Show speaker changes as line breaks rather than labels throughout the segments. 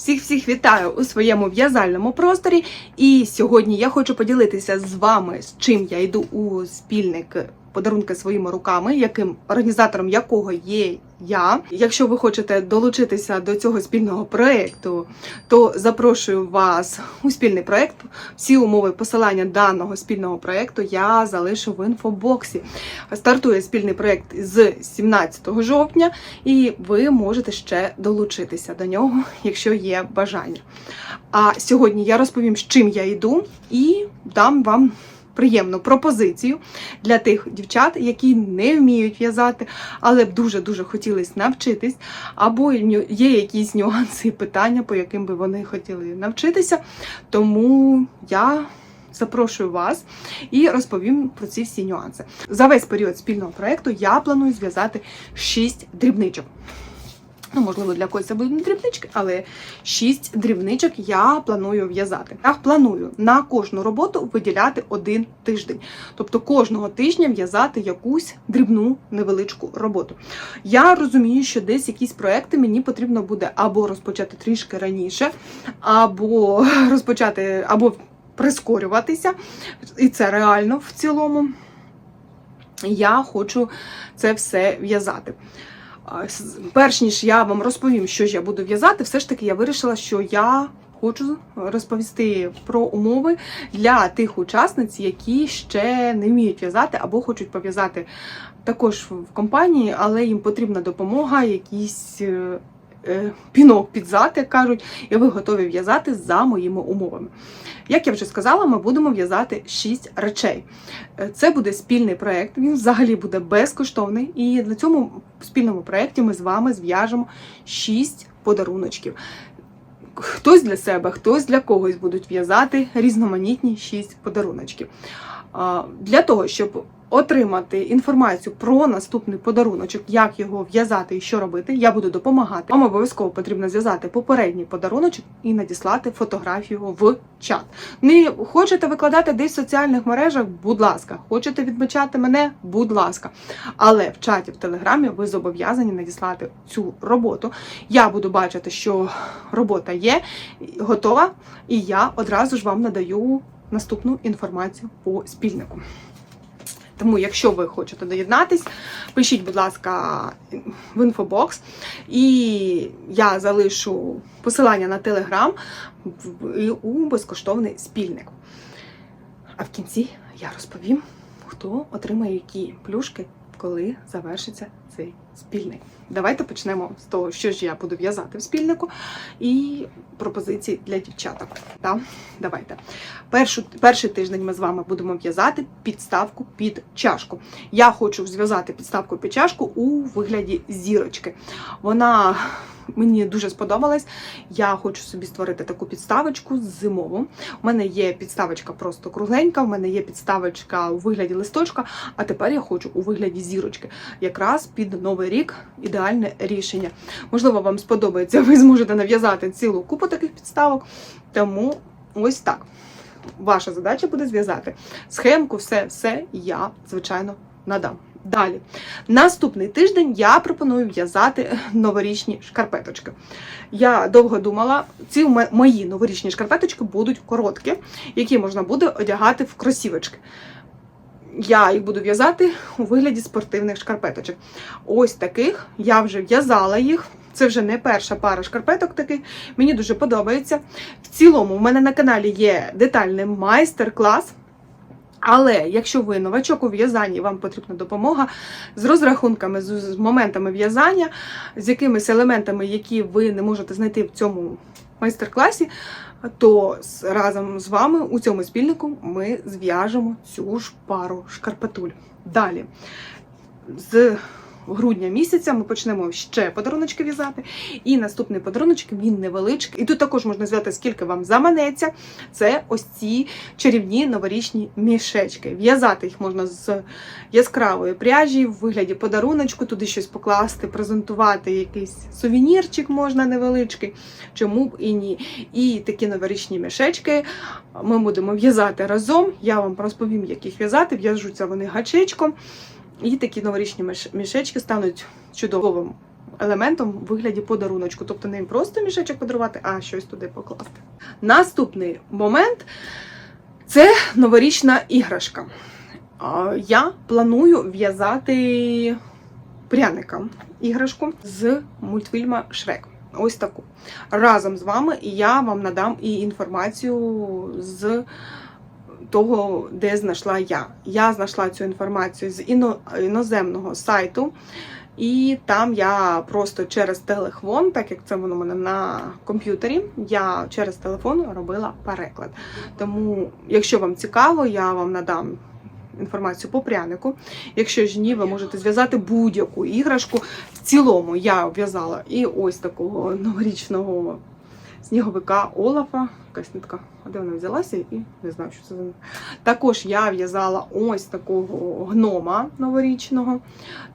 Всіх всіх вітаю у своєму в'язальному просторі. І сьогодні я хочу поділитися з вами, з чим я йду у спільник подарунки своїми руками, яким організатором якого є я. Якщо ви хочете долучитися до цього спільного проєкту, то запрошую вас у спільний проєкт. Всі умови посилання даного спільного проєкту я залишу в інфобоксі. Стартує спільний проєкт з 17 жовтня, і ви можете ще долучитися до нього, якщо є бажання. А сьогодні я розповім, з чим я йду, і дам вам приємну пропозицію для тих дівчат, які не вміють в'язати, але б дуже-дуже хотілося навчитись, або є якісь нюанси і питання, по яким би вони хотіли навчитися. Тому я. Запрошую вас і розповім про ці всі нюанси. За весь період спільного проєкту я планую зв'язати 6 дрібничок. Ну, можливо, для когось це будуть дрібнички, але 6 дрібничок я планую в'язати. Я планую на кожну роботу виділяти один тиждень. Тобто кожного тижня в'язати якусь дрібну невеличку роботу. Я розумію, що десь якісь проекти мені потрібно буде або розпочати трішки раніше, або розпочати, або прискорюватися. І це реально в цілому. Я хочу це все в'язати. Перш ніж я вам розповім, що ж я буду в'язати, все ж таки я вирішила, що я хочу розповісти про умови для тих учасниць, які ще не вміють в'язати або хочуть пов'язати також в компанії, але їм потрібна допомога, якийсь е, е, пінок під зад, як кажуть, і ви готові в'язати за моїми умовами. Як я вже сказала, ми будемо в'язати 6 речей. Е, Це буде спільний проєкт, він взагалі буде безкоштовний. І на цьому спільному проєкті ми з вами зв'яжемо 6 подаруночків. Хтось для себе, хтось для когось будуть в'язати різноманітні 6 подаруночків. Для того, щоб отримати інформацію про наступний подаруночок, як його в'язати і що робити, я буду допомагати. Вам обов'язково потрібно зв'язати попередній подаруночок і надіслати фотографію в чат. Не хочете викладати десь в соціальних мережах? Будь ласка, хочете відмічати мене? Будь ласка. Але в чаті в телеграмі ви зобов'язані надіслати цю роботу. Я буду бачити, що робота є, готова, і я одразу ж вам надаю наступну інформацію по спільнику. Тому, якщо ви хочете доєднатись, пишіть, будь ласка, в інфобокс, і я залишу посилання на телеграм у безкоштовний спільник. А в кінці я розповім, хто отримає які плюшки, коли завершиться цей спільник. Давайте почнемо з того, що ж я буду в'язати в спільнику, і пропозиції для дівчаток. Так? Давайте. Першу, перший тиждень ми з вами будемо в'язати підставку під чашку. Я хочу зв'язати підставку під чашку у вигляді зірочки. Вона мені дуже сподобалась. Я хочу собі створити таку підставочку зимову. У мене є підставочка просто кругленька, в мене є підставочка у вигляді листочка, а тепер я хочу у вигляді зірочки. Якраз під новий рік ідеальне рішення. Можливо, вам сподобається, ви зможете нав'язати цілу купу таких підставок. Тому ось так. Ваша задача буде зв'язати схемку, все, все я, звичайно, надам. Далі, наступний тиждень я пропоную в'язати новорічні шкарпеточки. Я довго думала, ці мої новорічні шкарпеточки будуть короткі, які можна буде одягати в кросівочки. Я їх буду в'язати у вигляді спортивних шкарпеточок. Ось таких я вже в'язала їх. Це вже не перша пара шкарпеток таких. Мені дуже подобається. В цілому, в мене на каналі є детальний майстер-клас. Але якщо ви новачок у в'язанні, вам потрібна допомога з розрахунками, з моментами в'язання, з якимись елементами, які ви не можете знайти в цьому майстер-класі, то разом з вами у цьому спільнику ми зв'яжемо цю ж пару шкарпетуль. Далі. З грудня місяця ми почнемо ще подаруночки в'язати. І наступний подаруночок він невеличкий. І тут також можна зв'язати, скільки вам заманеться. Це ось ці чарівні новорічні мішечки. В'язати їх можна з яскравої пряжі, в вигляді подаруночку, туди щось покласти, презентувати якийсь сувенірчик можна невеличкий. Чому б і ні. І такі новорічні мішечки ми будемо в'язати разом. Я вам розповім, як їх в'язати. В'яжуться вони гачечком. І такі новорічні мішечки стануть чудовим елементом в вигляді подаруночку. Тобто не просто мішечок подарувати, а щось туди покласти. Наступний момент це новорічна іграшка. Я планую в'язати пряника іграшку з мультфільма Шрек. Ось таку. Разом з вами я вам надам і інформацію з того, де знайшла я. Я знайшла цю інформацію з іно, іноземного сайту, і там я просто через телефон, так як це воно мене на комп'ютері, я через телефон робила переклад. Тому, якщо вам цікаво, я вам надам. Інформацію по прянику. Якщо ж ні, ви можете зв'язати будь-яку іграшку. В цілому я в'язала і ось такого новорічного сніговика Олафа. Якась нитка, де вона взялася, і не знаю, що це за. Також я в'язала ось такого гнома новорічного.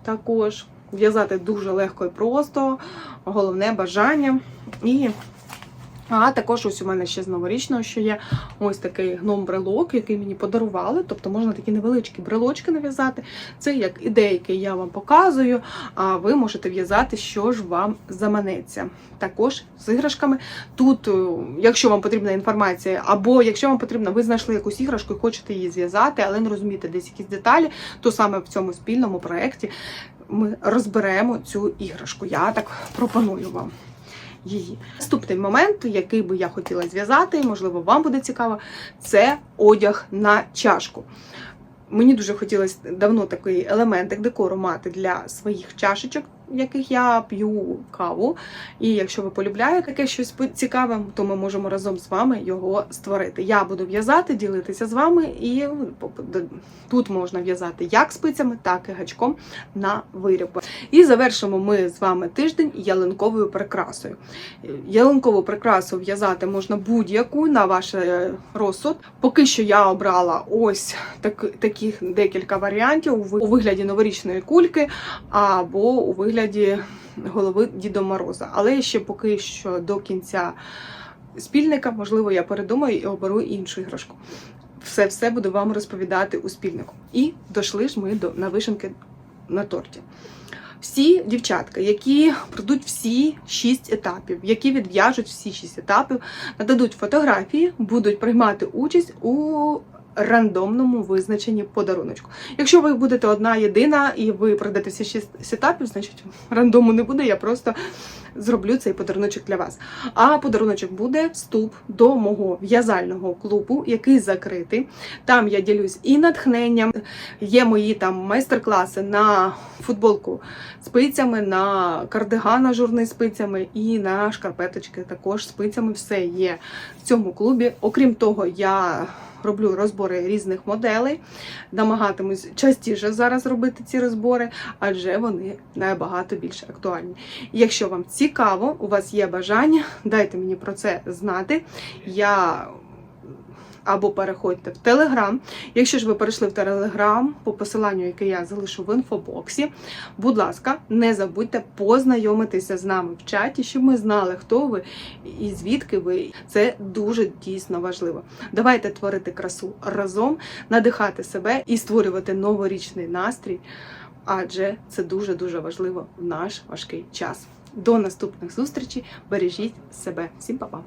Також в'язати дуже легко і просто, головне бажання. І а також ось у мене ще з новорічного, що є ось такий гном-брелок, який мені подарували. Тобто можна такі невеличкі брелочки нав'язати. Це як ідейки я вам показую, а ви можете в'язати, що ж вам заманеться. Також з іграшками. Тут, е, якщо вам потрібна інформація, або якщо вам потрібно, ви знайшли якусь іграшку і хочете її зв'язати, але не розумієте десь якісь деталі, то саме в цьому спільному проєкті ми розберемо цю іграшку. Я так пропоную вам її. Наступний момент, який би я хотіла зв'язати, можливо, вам буде цікаво, це одяг на чашку. Мені дуже хотілося давно такий елементик декору мати для своїх чашечок, в яких я п'ю каву. І якщо ви полюбляєте таке щось цікаве, то ми можемо разом з вами його створити. Я буду в'язати, ділитися з вами, і тут можна в'язати як спицями, так і гачком на виріб. І завершимо ми з вами тиждень ялинковою прикрасою. Ялинкову прикрасу в'язати можна будь-яку на ваш е, розсуд. Поки що я обрала ось так, таких декілька варіантів у вигляді новорічної кульки або у вигляді голови Діда Мороза. Але ще поки що до кінця спільника, можливо, я передумаю і оберу іншу іграшку. Все все буду вам розповідати у спільнику. І дійшли ж ми до на вишенки на торті. Всі дівчатка, які пройдуть всі шість етапів, які відв'яжуть всі шість етапів, нададуть фотографії, будуть приймати участь у рандомному визначенні подаруночку. Якщо ви будете одна єдина і ви пройдете всі шість етапів, значить рандому не буде. Я просто зроблю цей подаруночок для вас. А подаруночок буде вступ до мого в'язального клубу, який закритий. Там я ділюсь і натхненням. Є мої там майстер-класи на футболку спицями, на кардиган ажурний спицями і на шкарпеточки також спицями. Все є в цьому клубі. Окрім того, я роблю розбори різних моделей, намагатимусь частіше зараз робити ці розбори, адже вони набагато більш актуальні. Якщо вам цікаво, у вас є бажання, дайте мені про це знати. Я або переходьте в Телеграм. Якщо ж ви перейшли в Телеграм по посиланню, яке я залишу в інфобоксі, будь ласка, не забудьте познайомитися з нами в чаті, щоб ми знали, хто ви і звідки ви. Це дуже дійсно важливо. Давайте творити красу разом, надихати себе і створювати новорічний настрій, адже це дуже дуже важливо в наш важкий час. До наступних зустрічей. Бережіть себе. Всім па-па!